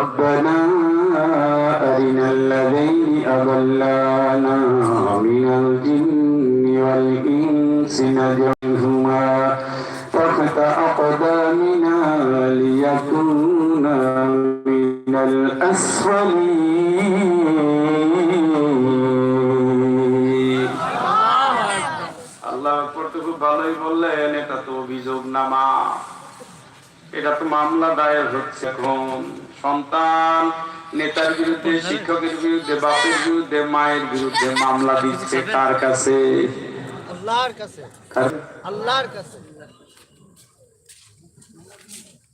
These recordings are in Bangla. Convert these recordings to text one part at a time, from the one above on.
ربنا أرنا الذين أضلانا من الجن والإنس نجعلهما تحت أقدامنا ليكونا من الأسفلين الله أكبر تقول بالله بالله نتا تو بيزوب نما এটা তো মামলা দায়ের হচ্ছে এখন। সন্তান নেতার বিরুদ্ধে শিক্ষকের বিরুদ্ধে বাপের বিরুদ্ধে মায়ের বিরুদ্ধে মামলা দিচ্ছে কার কাছে?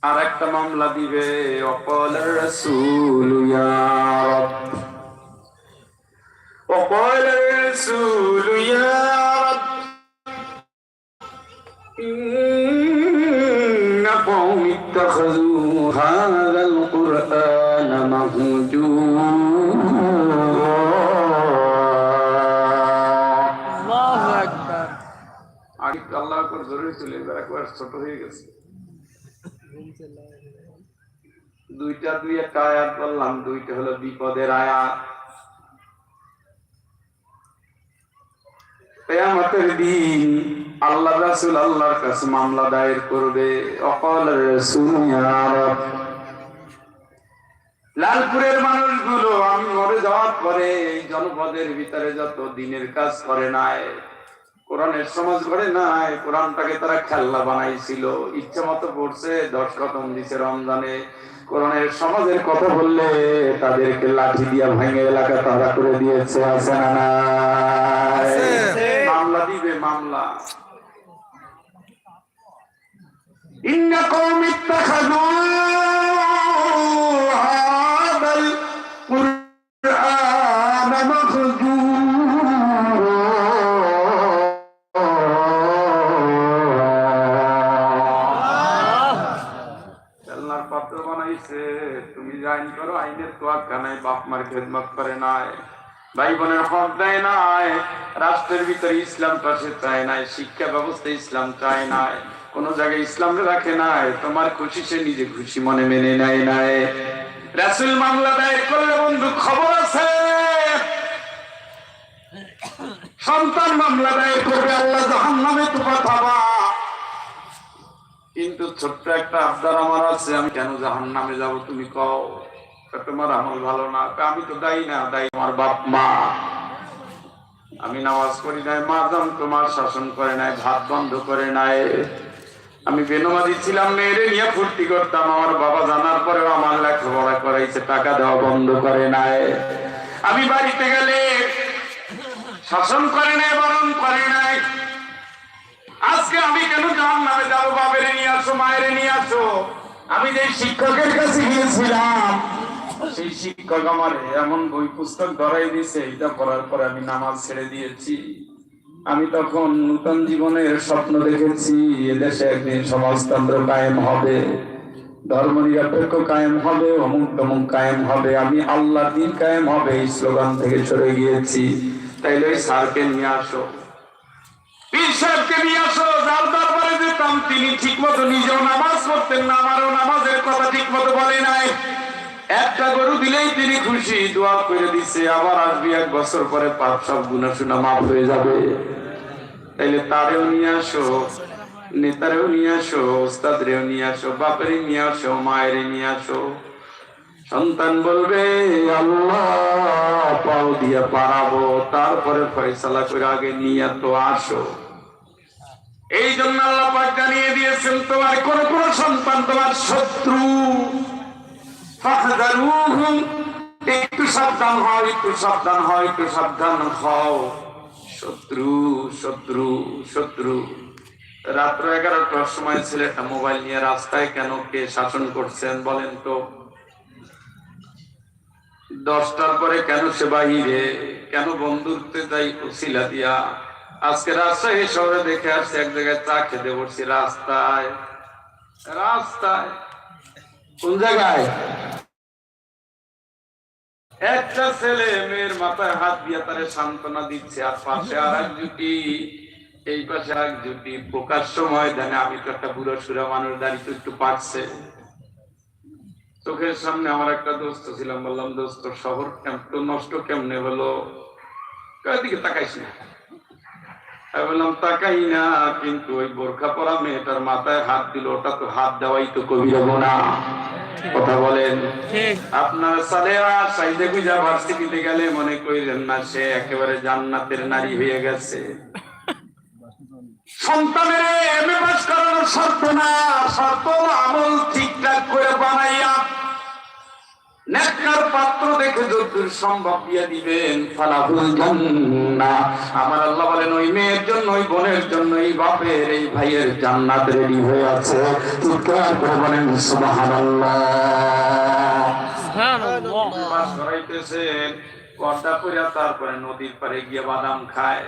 আর একটা মামলা দিবে অকল রসুল ইয়া রব। قوم اتخذوا هذا القرآن مهجورا আল্লাহু আকবার আগে আল্লাহ করে জরুরি তুলে এবার একবার ছোট হয়ে গেছে দুইটা দুই একটা আয়াত বললাম দুইটা হলো বিপদের আয়াত কেয়ামতের দিন আল্লাহ রাসূল আল্লাহর কাছে মামলা দায়ের করবে। অকল রাসূল লালপুরের মানুষগুলো আমি মরে যাওয়ার পরে এই জনপদের ভিতরে যত দিনের কাজ করে নাই, কোরআনের সমাজ করে নাই, কোরআনটাকে তারা খেলনা বানাইছিল। ইচ্ছা মতো পড়ছে, দশ খতম দিছে রমজানে। কোরআনের সমাজের কথা বললে তাদেরকে লাঠি দিয়া ভেঙে এলাকা তারা করে দিয়েছে, আছে না? মামলা। দিবে মামলা ইন্না কৌমিত্তা খাজু বানাইছে। তুমি আইন করো, আইনের তো আর বাপ মার খেদমত করে নাই। ভাই বোনের হক দেয় নাই, রাষ্ট্রের ভিতরে ইসলামটা সে চায় নাই, শিক্ষা ব্যবস্থা ইসলাম চায় নাই, কোন জায়গায় ইসলাম রাখে নাই, তোমার খুশি সে নিজে খুশি মনে মেনে নেয় নাই। রাসুল মামলা দায়ের করলে বন্ধু খবর আছে? সন্তান মামলা দায়ের করবে আল্লাহ জাহান নামে তো পাঠাবা কিন্তু ছোট্ট একটা আবদার আমার আছে, আমি কেন জাহান নামে যাব তুমি কও? তোমার আমল ভালো না। আমি তো দায়ী না, দায়ী আমার বাপ মা। আমি নামাজ পড়ি নাই মাদাম তোমার শাসন করে নাই, ভাত বন্ধ করে নাই। আমি বেনমাদি ছিলাম, মেয়েরে নিয়ে ফুর্তি করতাম। আমার বাবা জানার পরেও আমার লেখাপড়া করাইছে, টাকা দেওয়া বন্ধ করে নাই। আমি বাড়িতে গেলে শাসন করে নাই, বরণ করে নাই। আজকে আমি কেন জাহান নামে যাব? বাবের নিয়ে আসো, মায়ের নিয়ে আসো। আমি যে শিক্ষকের কাছে গিয়েছিলাম সেই শিক্ষক আমার এমন বই পুস্তক ধরাই দিয়েছে এটা পড়ার পরে আমি নামাজ ছেড়ে দিয়েছি। আমি তখন নূতন জীবনের স্বপ্ন দেখেছি, এদেশে একদিন সমাজতন্ত্র কায়েম হবে ধর্ম নিরপেক্ষ কায়েম হবে, অমুক তমুক কায়েম হবে, আমি আল্লাহ দিন কায়েম হবে, এই স্লোগান থেকে সরে গিয়েছি। তাইলে ওই স্যারকে নিয়ে আসো। সাহেবকে নিয়ে আসো, যার দরবারে যেতাম, তিনি ঠিক মতো নিজেও নামাজ পড়তেন না, আমারও নামাজের কথা ঠিক মতো বলে নাই। একটা গরু দিলেই তিনি খুশি, দোয়া করে দিচ্ছে আবার আসবি এক বছর পরে পাপ সব গুণা শুনা মাফ হয়ে যাবে। তাইলে তারেও নিয়ে আসো, নেতারেও নিয়ে আসো ওস্তাদরেও নিয়ে আসো বাপেরে নিয়ে আসো মায়ের নিয়ে আসো। সন্তান বলবে, আল্লাহ, পাও দিয়ে পারাবো, তারপরে ফয়সালা করে আগে নিয়ে তো আসো। এই জন্য আল্লাহ পাক জানিয়ে দিয়েছেন, তোমার কোন কোন সন্তান তোমার শত্রু একটু সাবধান হও, একটু সাবধান হও, একটু সাবধান হও। শত্রু শত্রু শত্রু। রাত্র এগারোটার সময় ছেলেটা মোবাইল নিয়ে রাস্তায় কেন কে শাসন করছেন বলেন তো? দশটার পরে কেন সে বাহিরে কেন বন্ধুত্বে যাই উসিলা দিয়া? আজকে রাজশাহী শহরে দেখে আসছে, এক জায়গায় চা খেতে বসছি, রাস্তায়। রাস্তায়। কোন জায়গায়? একটা ছেলে মেয়ের মাথায় হাত দিয়ে তারে সান্ত্বনা দিচ্ছে, আর পাশে আর এক জুটি এই পাশে আর এক জুটি প্রকাশ্য ময়দানে আমি তো একটা বুড়ো সুরা মানুষ দাঁড়িয়ে তো একটু পারছে চোখের সামনে আমার একটা দোস্ত ছিলাম, বললাম, দোস্ত, শহর কেম- তো নষ্ট কেমনে হলো? কয়েক দিকে তাকাইস না। আমি বললাম তাকাই না কিন্তু ওই বোরখা পরা মেয়েটার মাথায় হাত দিল ওটা তো হাত দেওয়াই তো কবির না কথা বলেন। আপনার সালেরা সাইদে গুজা ভার্সিটিতে গেলে মনে করিলেন না সে একেবারে জান্নাতের নারী হয়ে গেছে। সন্তানের এমএ পাস করানোর শর্ত না শর্ত আমল ঠিকঠাক করে বানাইয়া নেককার পাত্র দেখে যদ্দূর সম্ভব দিয়ে দিবেন ফালাহুল জান্নাহ। আমার আল্লাহ বলেন ওই মেয়ের জন্য ওই বোনের জন্য এই বাপের এই ভাইয়ের জান্নাত রেডি হয়ে আছে। চিৎকার করে বলেন সুবহানাল্লাহ। বাস করাইতেছেন পর্দা করিয়া তারপরে নদীর পারে গিয়ে বাদাম খায়।